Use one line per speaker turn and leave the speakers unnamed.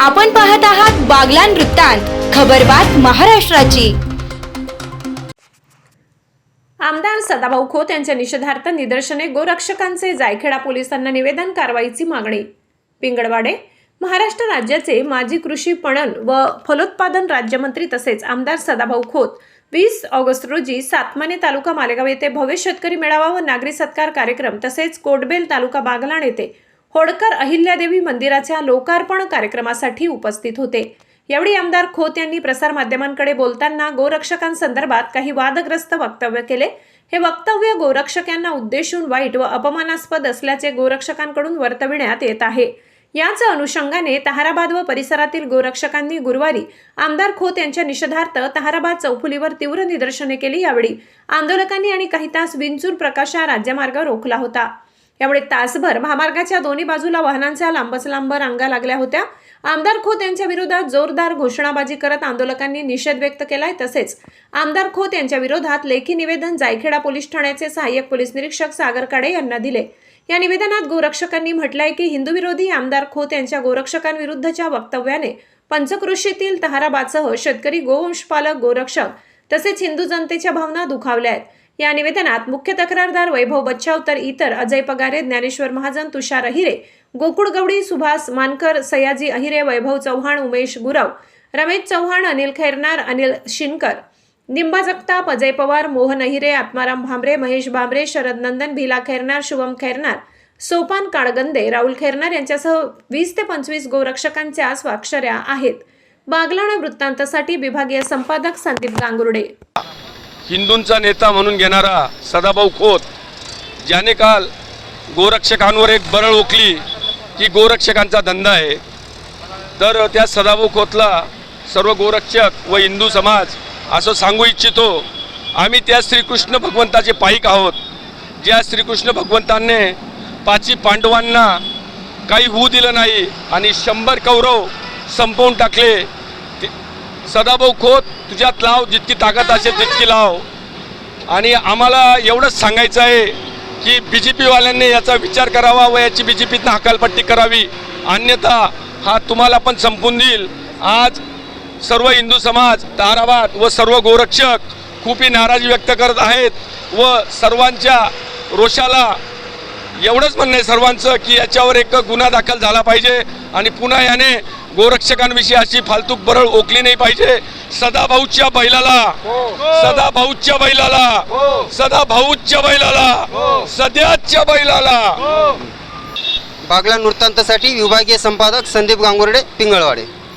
आपण पाहत आहात बागलान वृत्तांत खबरबात महाराष्ट्राची.
आमदार सदाभाऊ खोत यांच्या निषेधार्थ निदर्शने गोरक्षकांचे जायखेडा पोलिसांना निवेदन कारवाईची मागणी. पिंगळवाडे महाराष्ट्र राज्याचे माजी कृषी पणन व फलोत्पादन राज्यमंत्री तसेच आमदार सदाभाऊ खोत वीस ऑगस्ट रोजी सातमाने तालुका मालेगाव येथे भव्य शेतकरी मेळावा व नागरी सत्कार कार्यक्रम तसेच कोटबेल तालुका बागलाण येथे होडकर अहिल्यादेवी मंदिराच्या लोकार्पण कार्यक्रमासाठी उपस्थित होते. यावेळी आमदार खोत यांनी प्रसारमाध्यमांकडे बोलताना गोरक्षकांसंदर्भात काही वादग्रस्त वक्तव्य केले. हे वक्तव्य गोरक्षक यांना उद्देशून वाईट व अपमानास्पद असल्याचे गोरक्षकांकडून वर्तविण्यात येत आहे. याच अनुषंगाने ताहाराबाद व परिसरातील गोरक्षकांनी गुरुवारी आमदार खोत यांच्या निषेधार्थ ताहाराबाद चौफुलीवर तीव्र निदर्शने केली. यावेळी आंदोलकांनी आणि काही तास विंचूर प्रकाश हा राज्यमार्ग रोखला होता. यामुळे तासभर महामार्गाच्या दोन्ही बाजूला वाहनांच्या लांबच लांब रांगा लागल्या होत्या. आमदार खोत यांच्या विरोधात जोरदार घोषणाबाजी करत आंदोलकांनी निषेध व्यक्त केलाय. तसेच आमदार खोत यांच्या विरोधात लेखी निवेदन जायखेडा पोलीस ठाण्याचे सहाय्यक पोलीस निरीक्षक सागर काडे यांना दिले. या निवेदनात गोरक्षकांनी म्हटलंय की हिंदू विरोधी आमदार खोत यांच्या गोरक्षकांविरुद्धच्या वक्तव्याने पंचकृषीतील तहाराबादसह शेतकरी गोवंशपालक गोरक्षक तसेच हिंदू जनतेच्या भावना दुखावल्या आहेत. या निवेदनात मुख्य तक्रारदार वैभव बच्चाव तर इतर अजय पगारे ज्ञानेश्वर महाजन तुषार अहिरे गोकुळ गवडी सुभाष मानकर सयाजी अहिरे वैभव चव्हाण उमेश गुरव रमेश चव्हाण अनिल खैरनार अनिल शिनकर निंबा जगताप अजय पवार मोहन अहिरे आत्माराम भांबरे महेश भांबरे शरद नंदन भिला खैरनार शुभम खैरनार सोपान काळगंदे राहुल खैरनार यांच्यासह वीस ते पंचवीस गोरक्षकांच्या स्वाक्षऱ्या आहेत. बागलाणा वृत्तांतासाठी विभागीय संपादक संदीप गांगुर्डे.
हिंदूंचा नेता म्हणून घेणारा सदाभाऊ खोत ज्याने काल गोरक्षकांवर एक बरळ ओकली की गोरक्षकांचा धंदा आहे. तर त्या सदाभाऊ खोतला सर्व गोरक्षक व हिंदू समाज असं सांगू इच्छितो आम्ही त्या श्रीकृष्ण भगवंताचे पाईक आहोत. ज्या श्रीकृष्ण भगवंतांनी पाची पांडवांना काही होऊ दिलं नाही आणि शंभर कौरव संपवून टाकले सदाभाऊ खोत तुझ्यात लाव जितकी ताकद असेल तितकी लाव. आणि आम्हाला एवढंच सांगायचं आहे की बी जे पीवाल्यांनी याचा विचार करावा व याची बी जे पीतनं हकालपट्टी करावी. अन्यथा हा तुम्हाला पण संपून देईल. आज सर्व हिंदू समाज ताराबाद व सर्व गोरक्षक खूपही नाराजी व्यक्त करत आहेत व सर्वांच्या रोषाला एवढंच म्हणणं आहे सर्वांचं की याच्यावर एक गुन्हा दाखल झाला पाहिजे आणि पुन्हा याने गोरक्षकांविषयी अशी फालतूक बरळ ओकली नाही पाहिजे. सदा भाऊच्या बैलाला सदा भाऊच्या बैलाला सदा भाऊच्या बैलाला सध्याच्या बैलाला.
बागला वृत्तांतासाठी विभागीय संपादक संदीप गांगुर्डे पिंगळवाडे.